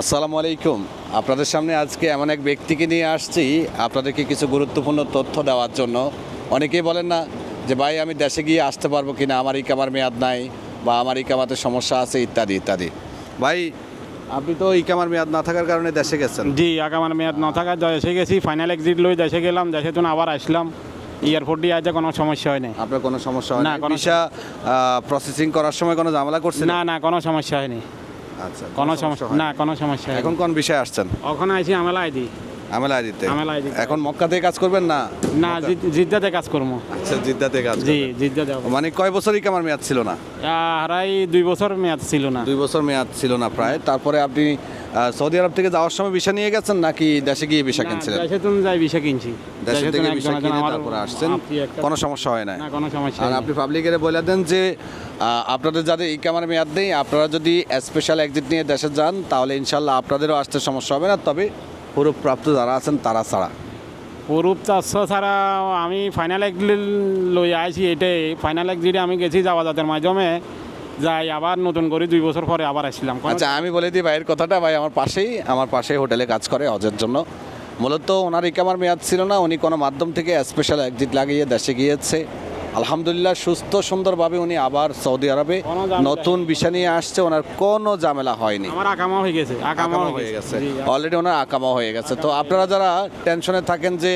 আসসালামু আলাইকুম। আপনাদের সামনে আজকে এমন এক ব্যক্তিকে নিয়ে আসছি। আপনাদেরকে কিছু গুরুত্বপূর্ণ তথ্য দেওয়ার জন্য। অনেকেই বলেন না যে ভাই আমি দেশে গিয়ে আসতে পারব কি না আমার ইকামার মেয়াদ নাই বা আমার ইকামাতে সমস্যা আছে ইত্যাদি ইত্যাদি। ভাই আপনি তো ইকামার মেয়াদ না থাকার কারণে দেশে গেছেন। জি আগামার মেয়াদ না থাকার দেশে গেছি ফাইনাল এক্সিট লই দেশে গেলাম দেশে তো আবার আসলাম। এয়ারপোর্ট দিয়ে আজ কোনো সমস্যা হয় নাই। আপনার কোনো সমস্যা হয় না, ভিসা প্রসেসিং করার সময় কোনো ঝামেলা করছেন না? না কোনো সমস্যা হয়নি। আচ্ছা কোনো সমস্যা না কোনো সমস্যা এখন কোন বিষয়ে আসছেন? ওখানে আইছি আমেলা আইদি আমেলা আমেলা আইদি এখন মক্কাতে কাজ করবেন না? না জিদ্দাতে কাজ করব। আচ্ছা জিদ্দাতে কাজ জি জিদ্দাতে মানে কয় বছর ইকামার মেয়াদ ছিল না? হারাই দুই বছর মেয়াদ ছিল না। দুই বছর মেয়াদ ছিল না প্রায়। তারপরে আপনি সৌদি আরব থেকে যাওয়ার সময় ভিসা নিয়ে গেছেন নাকি দেশে গিয়ে ভিসা না, কিনছিলেন? দেশে তুমি যাই বিষা কিনছি। দেশে থেকে ভিসা কিনে তারপরে আসছেন। কোনো সমস্যা হয় না কোনো সমস্যা আর আপনি পাবলিকের বলে দেন যে আপনাদের যাদের ই ইকামার মেয়াদ নেই আপনারা যদি স্পেশাল এক্সিট নিয়ে দেশে যান তাহলে ইনশাল্লাহ আপনাদেরও আসতে সমস্যা হবে না। তবে প্রাপ্ত যারা আছেন তারা ছাড়া। পুরুপ চারশো ছাড়া আমি ফাইনাল এক্সিট লই আইছি এটাই। ফাইনাল এক্সিটে আমি গেছি যাওয়া যাতের মাধ্যমে। যাই আবার নতুন করে দুই বছর পরে আবার আসলাম কোনো- আচ্ছা আমি বলে দিই ভাইয়ের কথাটা ভাই আমার পাশেই আমার পাশেই হোটেলে কাজ করে হজের জন্য। মূলত ওনার ইকামার মেয়াদ ছিল না উনি কোনো মাধ্যম থেকে স্পেশাল এক্সিট লাগিয়ে দেশে গিয়েছে। আলহামদুলিল্লাহ সুস্থ সুন্দরভাবে উনি আবার সৌদি আরবে নতুন বিষয় নিয়ে আসছে। ওনার কোনো ঝামেলা হয়নি। আমার আকামা হয়ে গেছে আকামা আকামা হয়ে গেছে। অলরেডি ওনার আকামা হয়ে গেছে। তো আপনারা যারা টেনশনে থাকেন যে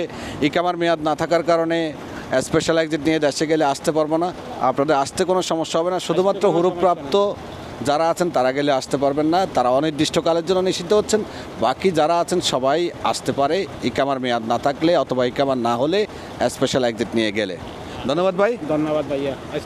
ইকামার মেয়াদ না থাকার কারণে স্পেশাল এক্সিট নিয়ে দেশে গেলে আসতে পারব না আপনাদের আসতে কোনো সমস্যা হবে না। শুধুমাত্র হুরুপ্রাপ্ত যারা আছেন তারা গেলে আসতে পারবেন না। তারা অনির্দিষ্টকালের জন্য নিষিদ্ধ হচ্ছেন। বাকি যারা আছেন সবাই আসতে পারে। ইকামার মেয়াদ না থাকলে অথবা ইকামার না হলে স্পেশাল এক্সিট নিয়ে গেলে। ধন্যবাদ ভাই। ধন্যবাদ ভাইয়া।